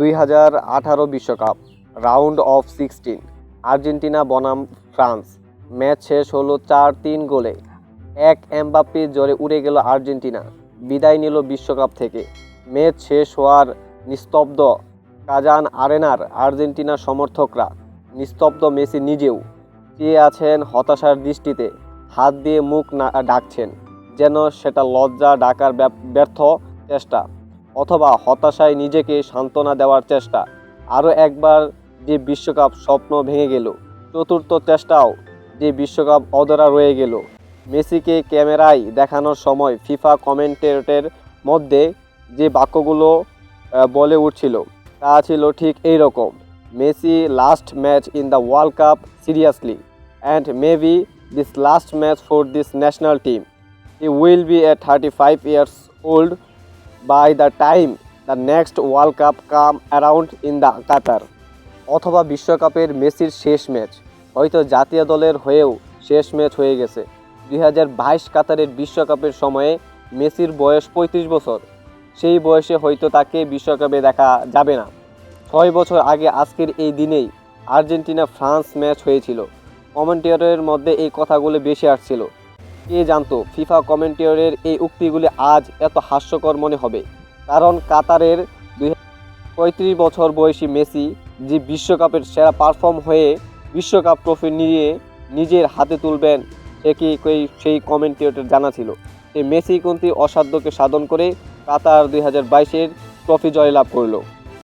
দুই হাজার আঠারো বিশ্বকাপ, রাউন্ড অফ সিক্সটিন, আর্জেন্টিনা, বনাম, ফ্রান্স। ম্যাচ শেষ হলো চার তিন গোলে। এক এমবাপ্পে জোরে উড়ে গেল আর্জেন্টিনা। বিদায় নিল বিশ্বকাপ থেকে। ম্যাচ শেষ হওয়ার নিস্তব্ধ কাজান আরেনার আর্জেন্টিনার সমর্থকরা। নিস্তব্ধ মেসি নিজেও। চেয়ে আছেন হতাশার দৃষ্টিতে? হাত দিয়ে মুখ না ডাকছেন। যেন সেটা লজ্জা, ডাকার ব্যর্থ চেষ্টা। অথবা হতাশায় নিজেকে সান্ত্বনা দেওয়ার চেষ্টা। আরও একবার যে বিশ্বকাপ স্বপ্ন ভেঙে গেল, চতুর্থ চেষ্টাও যে বিশ্বকাপ অধরা রয়ে গেল। মেসিকে ক্যামেরায় দেখানোর সময় ফিফা কমেন্টেটের মধ্যে যে বাক্যগুলো বলে উঠছিল, তা ছিল ঠিক এই রকম Messi last match in the world cup seriously and maybe this last match for this national team he will be a thirty five years old by the time the next world cup come around in the Qatar অথবা বিশ্বকাপের মেসির শেষ match হয়তো জাতীয় দলের হয়েও শেষ match হয়ে গেছে। দুই হাজার বাইশ কাতারের বিশ্বকাপের সময়ে মেসির বয়স পঁয়ত্রিশ বছর। সেই বয়সে হয়তো তাকে বিশ্বকাপে দেখা যাবে না। ছয় বছর আগে আজকের এই দিনেই আর্জেন্টিনা ফ্রান্স ম্যাচ হয়েছিল। কমেন্টেটরের মধ্যে এই কথাগুলো বেশি আসছিল। কে জানতো ফিফা কমেন্টেটরের এই উক্তিগুলি আজ এত হাস্যকর মনে হবে? কারণ কাতারের দুই পঁয়ত্রিশ বছর বয়সী মেসি যে বিশ্বকাপের সেরা পারফর্ম হয়ে বিশ্বকাপ ট্রফি নিয়ে নিজের হাতে তুলবেন সে কি সেই কমেন্টেটর জানা ছিল। সেই মেসি কিন্তু অসাধ্যকে সাধন করে কাতার দুই হাজার বাইশের ট্রফি জয়লাভ করল।